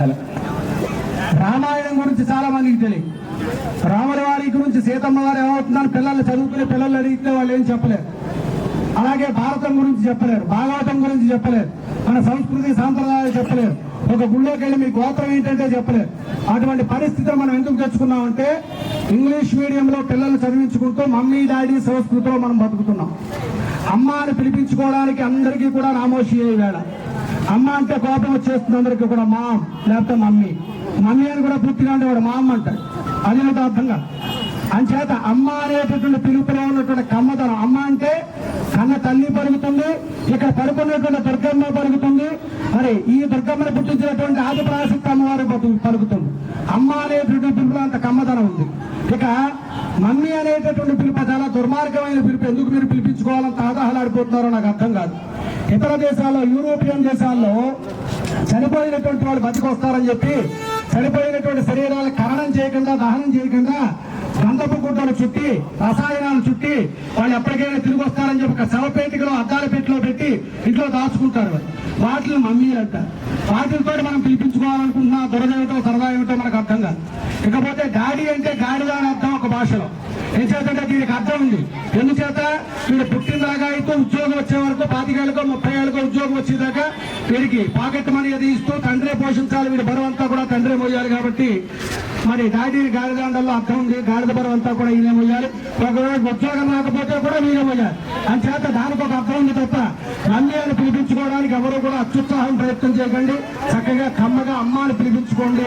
Hello Ramayanam గురించి చాలా మందికి తెలియదు. రాముల వారి గురించి సీతమ్మ వారు ఏమవుతుందని పిల్లలు చదువుకునే పిల్లలు అడిగితే వాళ్ళు ఏం చెప్పలేరు. అలాగే భారతం గురించి చెప్పలేరు భాగవతం గురించి చెప్పలేరు మన సంస్కృతి సాంప్రదాయాలు చెప్పలేరు. ఒక గుళ్ళోకి వెళ్ళి మీ గోత్రం ఏంటంటే చెప్పలేరు. అటువంటి పరిస్థితిలో మనం ఎందుకు తెచ్చుకున్నామంటే ఇంగ్లీష్ మీడియంలో పిల్లలు చదివించుకుంటూ మమ్మీ డాడీ సంస్కృతిలో మనం బతుకుతున్నాం. అమ్మ అని పిలిపించుకోవడానికి అందరికీ కూడా నామోషి అయ్యే వేళ. అమ్మ అంటే కోపం వచ్చేస్తుంది అందరికీ కూడా మామ్ లేకపోతే మమ్మీ. మమ్మీ అని కూడా పూర్తిగా అంటే వాడు మా అమ్మ అంటాడు. అది నాకు అర్థం కాదు. అంచేత అమ్మ అనేటటువంటి పిలుపులో ఉన్నటువంటి కమ్మతనం అమ్మ అంటే కన్న తల్లి పరుగుతుంది ఇక్కడ పడుకున్నటువంటి దుర్గమ్మ పరుగుతుంది మరి ఈ దుర్గమ్మను పుట్టించినటువంటి ఆది ప్రాశక్తి అమ్మవారు పరుగుతుంది పలుకుతుంది. అమ్మ అనేటువంటి పిలుపులో అంత కమ్మతనం ఉంది. ఇక మమ్మీ అనేటటువంటి పిలుపు చాలా దుర్మార్గమైన పిలుపు. ఎందుకు మీరు పిలిపించుకోవాలని తాదాహలాడిపోతున్నారో నాకు అర్థం కాదు. ఇతర దేశాల్లో యూరోపియన్ దేశాల్లో చనిపోయినటువంటి వాళ్ళు బతికొస్తారని చెప్పి చనిపోయినటువంటి శరీరాలు ఖననం చేయకుండా దహనం చేయకుండా గంధపు గుడ్డలు చుట్టి రసాయనాలు చుట్టి వాళ్ళు ఎప్పటికైనా తిరిగి వస్తారని చెప్పి ఒక శవపేటికలో అద్దాల పెట్టిలో పెట్టి ఇంట్లో దాచుకుంటారు. వాటిని మమ్మీలు అంటారు వాటితో మనం పిలిపించుకోవాలనుకుంటున్నా దురదేవితో ఏమిటో సరదా ఏమిటో మనకు అర్థం కాదు ఇకపోతే గాడి అంటే గాడిద అని అర్థం ఒక భాషలో ఏం దీనికి అర్థం ఉంది. ఎందుచేత? వీడు పుట్టినలాగా అయితే ఉద్యోగం వచ్చే వరకు పాతికేళ్ళకో ముప్పై ఏళ్ళకో ఉద్యోగం వచ్చేదాకా వీడికి పాకెట్ మనీ అది ఇస్తూ తండ్రే పోషించాలి. వీడి బరువు అంతా కూడా తండ్రే మోయాలి కాబట్టి మరి డాడీని గాడిదాండల్లో అర్థం ఉంది. గాడిద బరువు అంతా కూడా ఈయన మోయాలి. ఒకవేళ ఉద్యోగం రాకపోతే కూడా వీళ్ళే మోయాలి. అని చేత దానికి ఒక అర్థం ఉంది తప్ప మమ్మీ అని పిలిపించుకోవడానికి ఎవరు కూడా అత్యుత్సాహం ప్రయత్నం చేయకండి. చక్కగా కమ్మగా అమ్మ అని పిలిపించుకోండి.